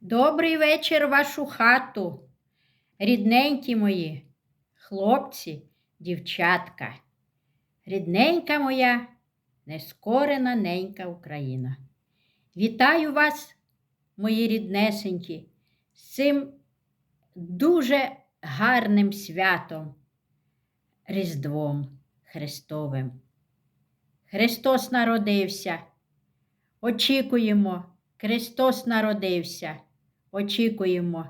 Добрий вечір вашу хату, рідненькі мої, хлопці, дівчатка, рідненька моя, нескорена ненька Україна. Вітаю вас, мої ріднесенькі, з цим дуже гарним святом, Різдвом Христовим. Христос народився. Очікуємо, Христос народився. Очікуємо.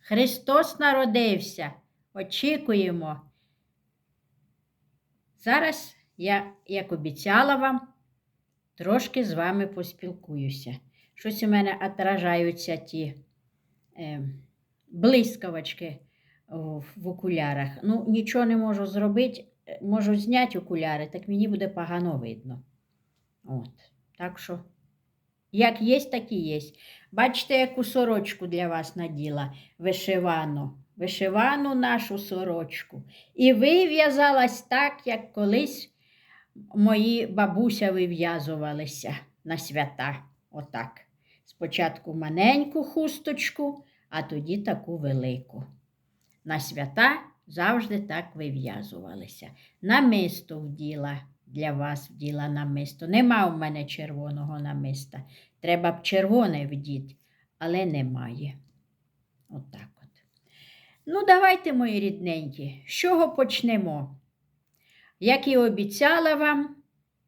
Христос народився. Очікуємо. Зараз я, як обіцяла вам, трошки з вами поспілкуюся. Щось у мене отражаються ті е, блискавочки в, в окулярах. Ну, нічого не можу зробити. Е, Можу зняти окуляри, так мені буде погано видно. От. Так що, як є, так і є. Бачите, яку сорочку для вас наділа вишивану. Вишивану нашу сорочку. І вив'язалась так, як колись мої бабуся вив'язувалися на свята. Отак. Спочатку маленьку хусточку, а тоді таку велику. На свята завжди так вив'язувалися. Намисто вділа для вас вділа намисто. Нема в мене червоного намиста. Треба б червоне вдіти, але немає. Отак от. Ну, давайте, мої рідненькі, з чого почнемо? Як і обіцяла вам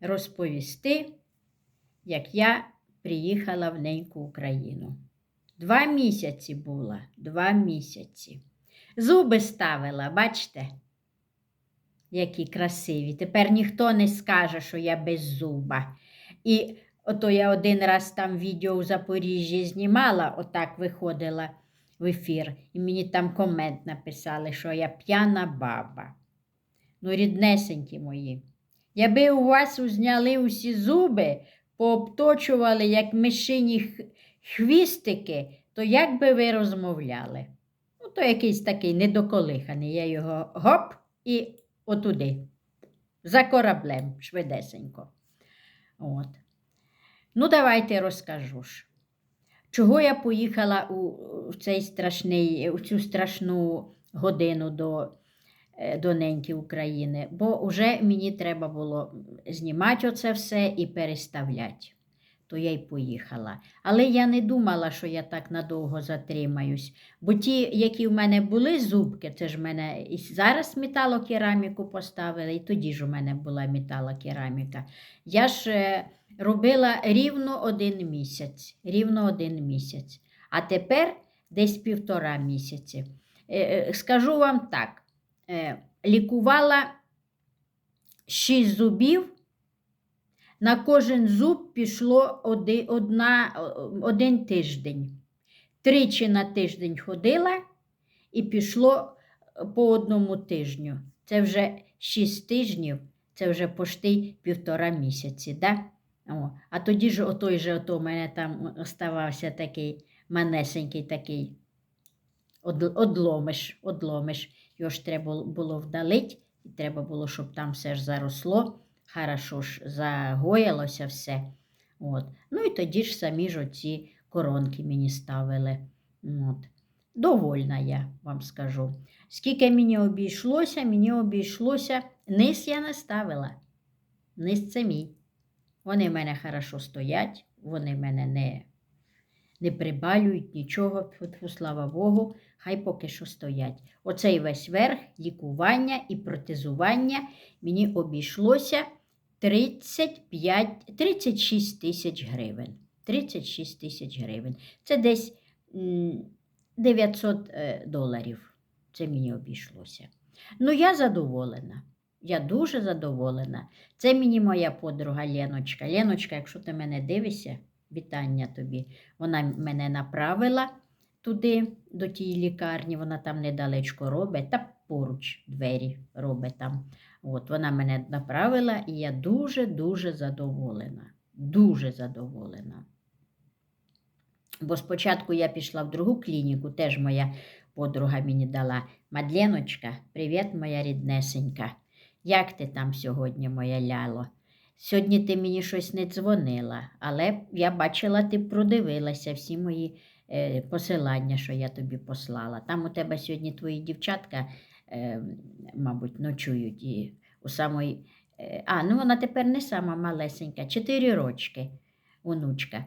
розповісти, як я приїхала в неньку Україну. Два місяці була, два місяці. Зуби ставила, бачите? Які красиві. Тепер ніхто не скаже, що я без зуба. І ото я один раз там відео у Запоріжжі знімала, отак виходила в ефір, і мені там комент написали, що я п'яна баба. Ну, ріднесенькі мої. Якби у вас узняли усі зуби, пообточували, як мишині хвістики, то як би ви розмовляли? Ну, то якийсь такий недоколиханий. Я його гоп і отуди, за кораблем, швидесенько. От. Ну, давайте розкажу ж. Чого я поїхала у, цей страшний, у цю страшну годину до, е, до неньки України, бо вже мені треба було знімати оце все і переставляти. То я й поїхала. Але я не думала, що я так надовго затримаюсь. Бо ті, які в мене були зубки, це ж мене і зараз металокераміку поставили, і тоді ж у мене була металокераміка. Я ж е, робила рівно один місяць. Рівно один місяць. А тепер десь півтора місяці. Е, е, Скажу вам так: лікувала шість зубів. На кожен зуб пішло оди- одна, один тиждень. Тричі на тиждень ходила і пішло по одному тижню. Це вже 6 тижнів, це вже пошти півтора місяці. Да? О, а тоді ж отой же ото у мене там оставався такий манесенький такий одломиш, одломиш. Його ж треба було вдалити, і треба було, щоб там все ж заросло, хорошо ж загоїлося все. От. Ну і тоді ж самі ж оці коронки мені ставили. От. Довольна я вам скажу. Скільки мені обійшлося, мені обійшлося, низ я не ставила. Низ це мій. Вони в мене хорошо стоять, вони в мене не, не прибалюють нічого, Тьфу-тьфу, слава Богу, хай поки що стоять. Оцей весь верх, лікування і протезування мені обійшлося 35, 36 тисяч гривень. 36 тисяч гривень. Це десь 900 е, доларів. Це мені обійшлося. Ну, я задоволена. Я дуже задоволена. Це мені моя подруга Леночка. Леночка, якщо ти мене дивишся, вітання тобі. Вона мене направила туди, до тієї лікарні, вона там недалечко робить, та поруч двері робить там. От, вона мене направила, і я дуже-дуже задоволена. Дуже задоволена. Бо спочатку я пішла в другу клініку, теж моя подруга мені дала. Мадленочка, привіт, моя ріднесенька. Як ти там сьогодні, моя ляло? Сьогодні ти мені щось не дзвонила, але я бачила, ти продивилася всі мої е, посилання, що я тобі послала. Там у тебе сьогодні твої дівчатка, е, мабуть, ночують і у самої. е, А, ну вона тепер не сама малесенька, чотири рочки, онучка,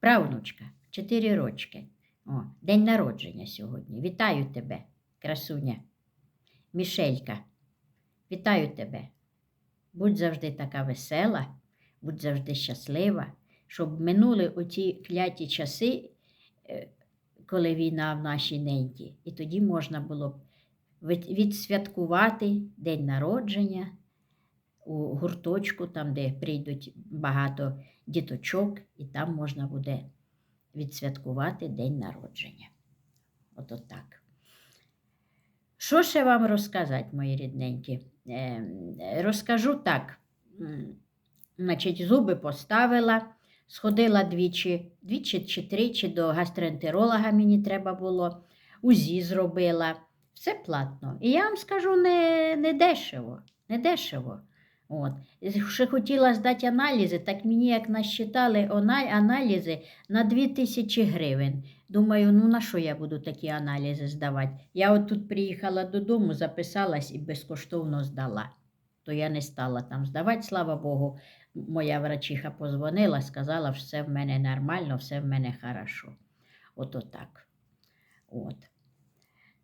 правнучка, чотири рочки. О, день народження сьогодні. Вітаю тебе, красуня. Мішелька, вітаю тебе. Будь завжди така весела, будь завжди щаслива, щоб минули оті кляті часи, е, коли війна в нашій неньці, і тоді можна було б відсвяткувати день народження у гурточку, там, де прийдуть багато діточок, і там можна буде відсвяткувати день народження. Ото так. Що ще вам розказати, мої рідненькі? Е, розкажу так. Значить, зуби поставила, сходила двічі, двічі чи тричі до гастроентеролога мені треба було, УЗІ зробила. Все платно. І я вам скажу, не, не дешево. Не дешево. От. Ще хотіла здати аналізи, так мені як насчитали аналізи на 2000 гривень. Думаю, ну на що я буду такі аналізи здавати? Я от тут приїхала додому, записалась і безкоштовно здала. То я не стала там здавати, слава Богу. Моя врачиха позвонила, сказала, що все в мене нормально, все в мене хорошо. Ото так. От.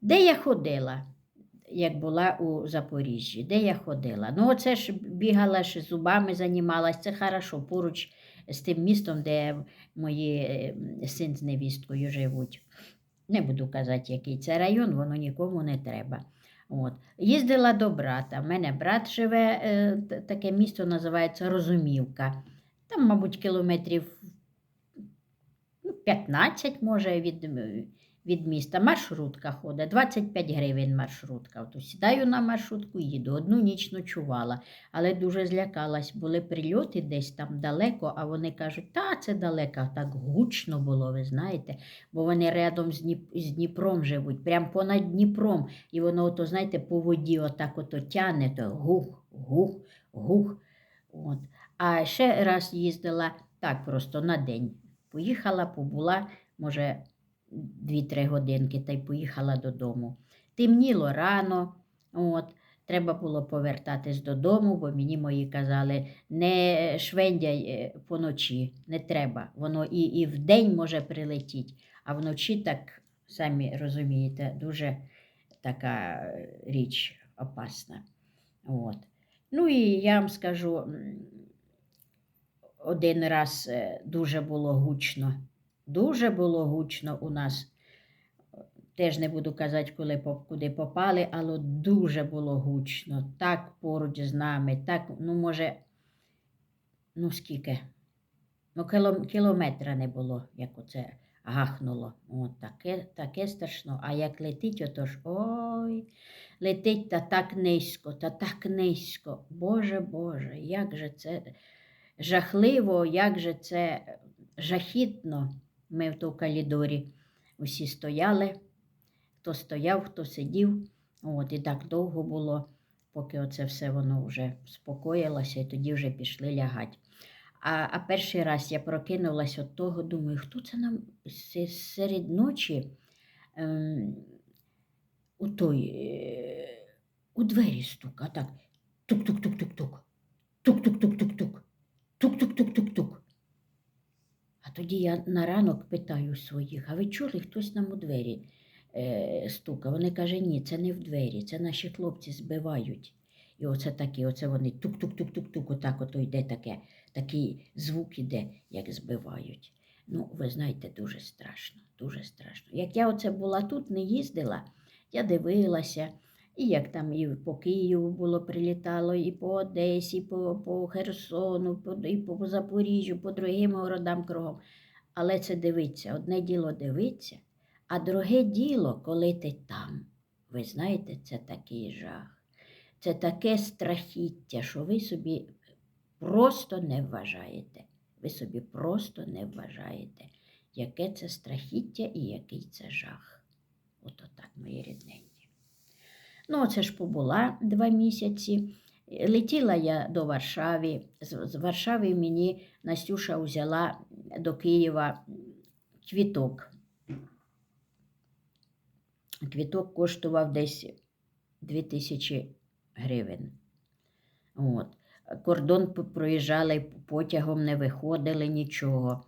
Де я ходила, як була у Запоріжжі? Де я ходила? Ну, оце ж бігала, ж зубами займалась, це хорошо, поруч з тим містом, де мої син з невісткою живуть. Не буду казати, який це район, воно нікому не треба. От. Їздила до брата. У мене брат живе, е, таке місто називається Розумівка. Там, мабуть, кілометрів ну, 15 може від, від міста. Маршрутка ходить, 25 гривень маршрутка. От сідаю на маршрутку, їду. Одну ніч ночувала, але дуже злякалась. Були прильоти десь там далеко, а вони кажуть, та це далеко, так гучно було, ви знаєте, бо вони рядом з, з Дніпром живуть, прямо понад Дніпром. І воно, ото, знаєте, по воді отак ото тяне, то гух, гух, гух. От. А ще раз їздила так просто на день. Поїхала, побула, може, 2-3 годинки, та й поїхала додому. Темніло рано, от, треба було повертатись додому, бо мені мої казали, не швендяй е, поночі, не треба. Воно і, і вдень може прилетіти, а вночі так, самі розумієте, дуже така е, річ опасна. От. Ну і я вам скажу, один раз е, дуже було гучно. Дуже було гучно у нас. Теж не буду казати, коли, куди попали, але дуже було гучно. Так поруч з нами, так, ну, може, ну скільки? Ну, кілометра не було, як оце гахнуло. От таке, таке страшно. А як летить, отож, ой, летить та так низько, та так низько. Боже Боже, як же це жахливо, як же це жахітно. Ми в тому калідорі усі стояли, хто стояв, хто сидів. От, і так довго було, поки оце все воно вже спокоїлося, і тоді вже пішли лягати. А, а перший раз я прокинулась від того, думаю, хто це нам серед ночі ем, у той, е, у двері стука, так. Тук-тук-тук-тук-тук. Тук-тук-тук-тук-тук. А тоді я на ранок питаю своїх, а ви чули, хтось нам у двері е, стука? Вони кажуть, ні, це не в двері, це наші хлопці збивають. І оце такі, оце вони тук-тук-тук-тук-тук, отак ото йде таке, такий звук іде, як збивають. Ну, ви знаєте, дуже страшно, дуже страшно. Як я оце була тут, не їздила, я дивилася, і як там і по Києву було прилітало, і по Одесі, і по, по Херсону, і по Запоріжжю, по другим городам кругом. Але це дивиться, одне діло дивиться, а друге діло, коли ти там. Ви знаєте, це такий жах. Це таке страхіття, що ви собі просто не вважаєте. Ви собі просто не вважаєте, яке це страхіття і який це жах. Ото так, мої рідненькі. Ну, оце ж побула два місяці. Летіла я до Варшави. З, Варшави мені Настюша взяла до Києва квіток. Квіток коштував десь 2000 гривень. От. Кордон проїжджали потягом, не виходили нічого.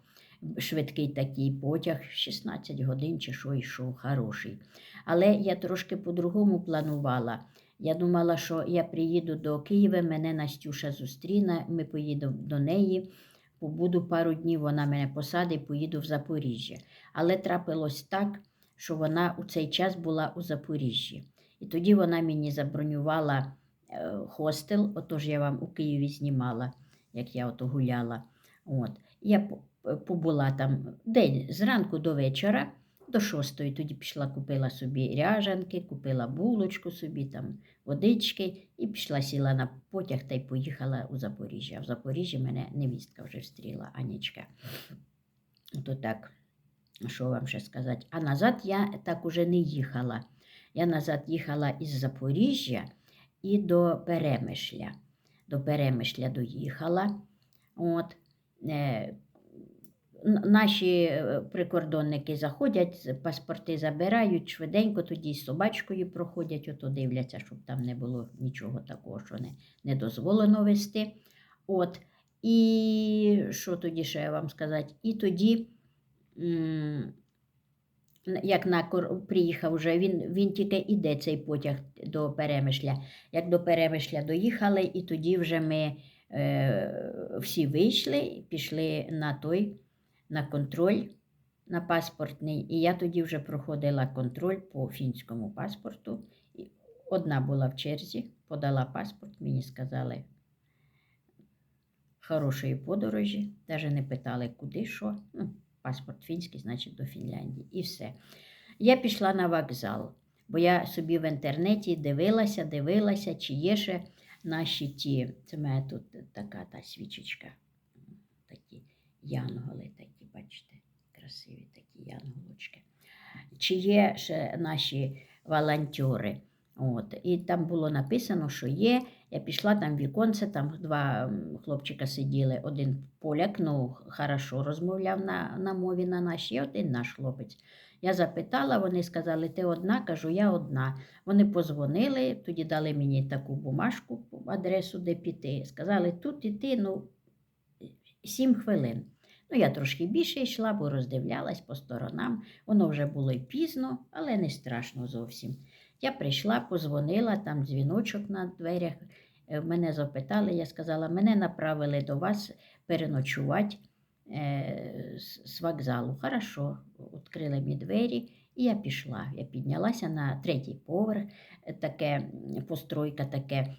Швидкий такий потяг, 16 годин чи що йшов, хороший. Але я трошки по-другому планувала. Я думала, що я приїду до Києва, мене Настюша зустріне, ми поїдемо до неї, побуду пару днів, вона мене посадить, поїду в Запоріжжя. Але трапилось так, що вона у цей час була у Запоріжжі. І тоді вона мені забронювала е, хостел, отож я вам у Києві знімала, як я ото гуляла. От. Я побула там день зранку до вечора, до шостої. Тоді пішла, купила собі ряжанки, купила булочку собі, там, водички, і пішла, сіла на потяг та й поїхала у Запоріжжя. А в Запоріжжі мене невістка вже встріла, Анічка. То так, що вам ще сказати? А назад я так уже не їхала. Я назад їхала із Запоріжжя і до Перемишля. До Перемишля доїхала. От, е, наші е, прикордонники заходять, паспорти забирають швиденько, тоді з собачкою проходять, ото дивляться, щоб там не було нічого такого, що не, не дозволено вести. От. І що тоді ще вам сказати? І тоді, як на кор... приїхав вже, він, він тільки іде цей потяг до Перемишля. Як до Перемишля доїхали, і тоді вже ми е, всі вийшли, пішли на той, на контроль, на паспортний. І я тоді вже проходила контроль по фінському паспорту. Одна була в черзі, подала паспорт, мені сказали хорошої подорожі, навіть не питали, куди що. Ну, паспорт фінський, значить до Фінляндії. І все. Я пішла на вокзал, бо я собі в інтернеті дивилася, дивилася, чи є ще наші ті. Це в тут така та свічечка. Такі янголи, такі, бачите, красиві такі янголочки. Чи є ще наші волонтери? От. І там було написано, що є. Я пішла там віконце, там два хлопчика сиділи, один поляк, ну, хорошо розмовляв на, на мові на нашій, один наш хлопець. Я запитала, вони сказали, ти одна, кажу, я одна. Вони позвонили, тоді дали мені таку бумажку, адресу, де піти. Сказали, тут іти, ну, сім хвилин. Ну, я трошки більше йшла, бо роздивлялась по сторонам. Воно вже було й пізно, але не страшно зовсім. Я прийшла, позвонила, там дзвіночок на дверях. Е, Мене запитали, я сказала, мене направили до вас переночувати е, з вокзалу. Хорошо, відкрили мені двері, і я пішла. Я піднялася на третій поверх, Е, таке постройка, таке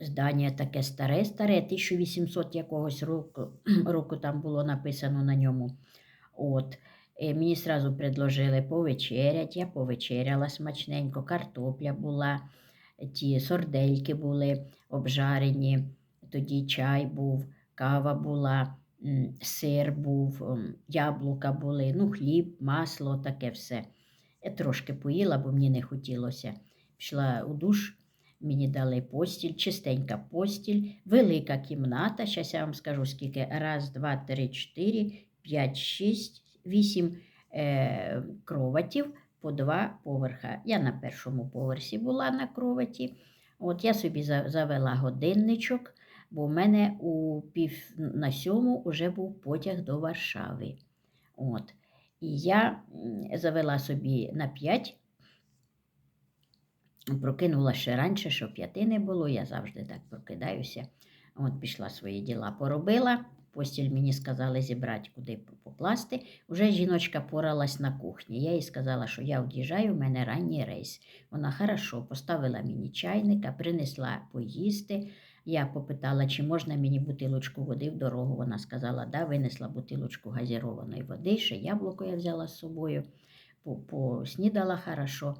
здання таке старе, старе, 1800 якогось року, року там було написано на ньому. От. Е, Мені сразу предложили повечерять, я повечеряла смачненько, картопля була, ті сордельки були обжарені, тоді чай був, кава була, сир був, яблука були, ну, хліб, масло, таке все. Я трошки поїла, бо мені не хотілося. Пішла у душ, мені дали постіль, чистенька постіль, велика кімната. Зараз я вам скажу, скільки. Раз, два, три, чотири, п'ять, шість, вісім е, кроватів по два поверха. Я на першому поверсі була на кроваті. От я собі завела годинничок, бо в мене у пів на сьому вже був потяг до Варшави. От. І я завела собі на 5, прокинула ще раніше, щоб п'яти не було. Я завжди так прокидаюся. От пішла свої діла поробила. Постіль мені сказали зібрати, куди покласти. Уже жіночка поралась на кухні. Я їй сказала, що я від'їжджаю, в мене ранній рейс. Вона хорошо поставила мені чайника, принесла поїсти. Я попитала, чи можна мені бутилочку води в дорогу. Вона сказала, да, винесла бутилочку газірованої води, ще яблуко я взяла з собою, поснідала хорошо,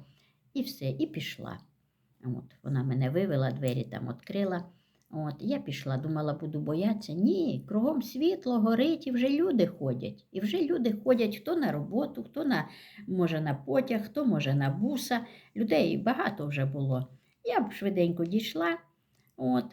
і все, і пішла. От, вона мене вивела, двері там відкрила. От, я пішла, думала, буду боятися. Ні, кругом світло горить, і вже люди ходять. І вже люди ходять хто на роботу, хто на, може на потяг, хто може на буса. Людей багато вже було. Я б швиденько дійшла. От.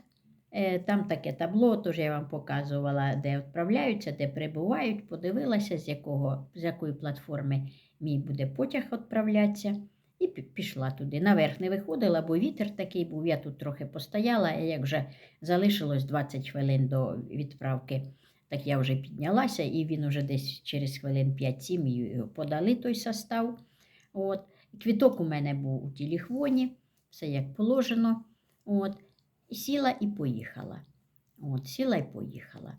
Е, Там таке табло, теж я вам показувала, де відправляються, де прибувають. Подивилася, з, якого, з якої платформи мій буде потяг відправлятися. І пішла туди. Наверх не виходила, бо вітер такий був. Я тут трохи постояла, і як вже залишилось 20 хвилин до відправки, так я вже піднялася, і він вже десь через хвилин 5-7 подали той состав. От. Квіток у мене був у тіліхвоні, все як положено. От. Сіла і поїхала. От, сіла і поїхала.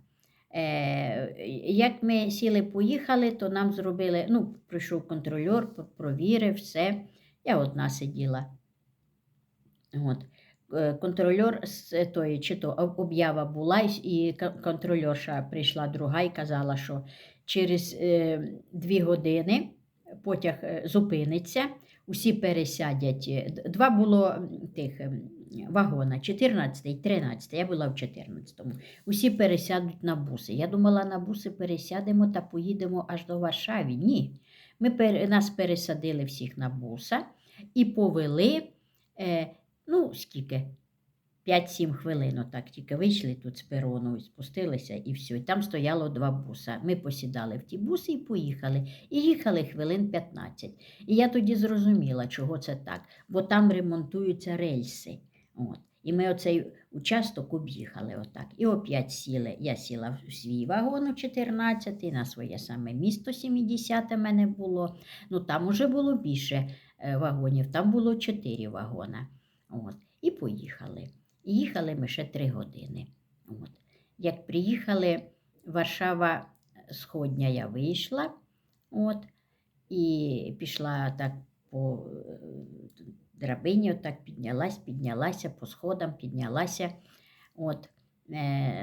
Е, як ми сіли, поїхали, то нам зробили, ну, прийшов контрольор, провірив все. Я одна сиділа. От. Е, Контрольор з тої, чи то об'ява була, і- контрольорша прийшла друга і казала, що через е, дві години потяг е, зупиниться, усі пересядять. е, Два було тих ем, вагона, 14 і 13, я була в 14-му. Усі пересядуть на буси. Я думала, на буси пересядемо та поїдемо аж до Варшави. Ні. Ми. Нас пересадили всіх на буса і повели, е, ну, скільки? 5-7 хвилин, отак тільки вийшли тут з перону, спустилися і все. І там стояло два буса. Ми посідали в ті буси і поїхали. І їхали хвилин 15. І я тоді зрозуміла, чого це так, бо там ремонтуються рельси. От. І ми оцей участок об'їхали отак. І опять сіли. Я сіла в свій вагон у 14 на своє саме місто 70 мене було. Ну там уже було більше вагонів, там було 4 вагона. От. І поїхали. Їхали ми ще 3 години. От. Як приїхали, Варшава Сходня я вийшла. От, і пішла так по е, драбині, отак піднялась, піднялася, по сходам піднялася. От, е,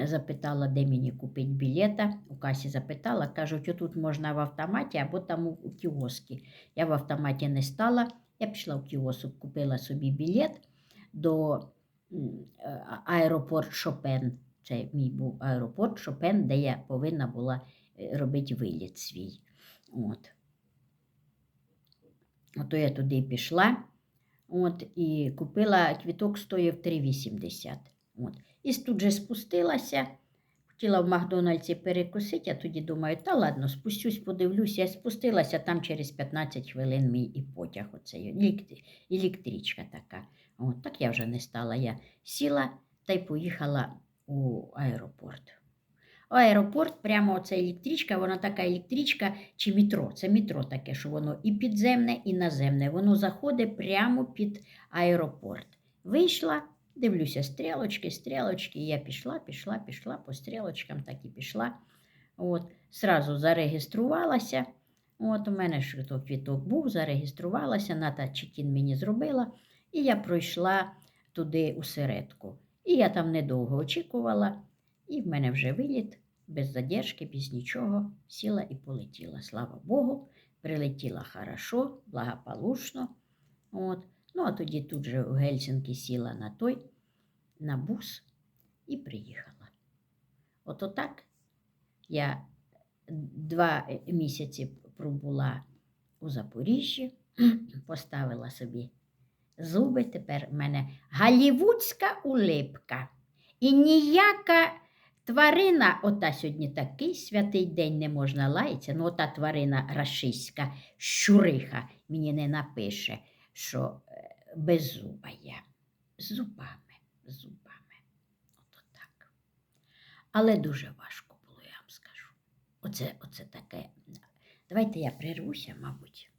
запитала, де мені купити білета. У касі запитала, кажуть, отут можна в автоматі або там у, у кіоскі. Я в автоматі не стала. Я пішла в кіосок, купила собі білет до е, аеропорт Шопен. Це мій був аеропорт Шопен, де я повинна була е, робити виліт свій. От. Ото я туди пішла. От, і купила квіток стоїв 3,80. От. І тут же спустилася. Хотіла в Макдональдсі перекусити, а тоді думаю, та ладно, спустюсь, подивлюся. Я спустилася там через 15 хвилин мій і потяг. Оцей, електричка така. От, так я вже не стала. Я сіла та й поїхала у аеропорт. Аеропорт, прямо оця електричка, вона така електричка чи метро. Це метро таке, що воно і підземне, і наземне. Воно заходить прямо під аеропорт. Вийшла, дивлюся, стрілочки, стрілочки. Я пішла, пішла, пішла по стрілочкам, так і пішла. От, Сразу зареєструвалася. От, у мене ж то квіток був, зареєструвалася, Ната Чекін мені зробила, і я пройшла туди у середку. І я там недовго очікувала, і в мене вже виліт, без задержки, без нічого, сіла і полетіла. Слава Богу, прилетіла хорошо, благополучно. От. Ну, а тоді тут же в Гельсінки сіла на той, на бус і приїхала. От отак я два місяці пробула у Запоріжжі, поставила собі зуби. Тепер в мене галівудська улипка. І ніяка тварина, ота сьогодні такий святий день не можна лаятися, ну ота тварина рашиська, щуриха, мені не напише, що е, беззуба я. З зубами, з зубами. Ото так. Але дуже важко було, я вам скажу. Оце, оце таке. Давайте я прервуся, мабуть.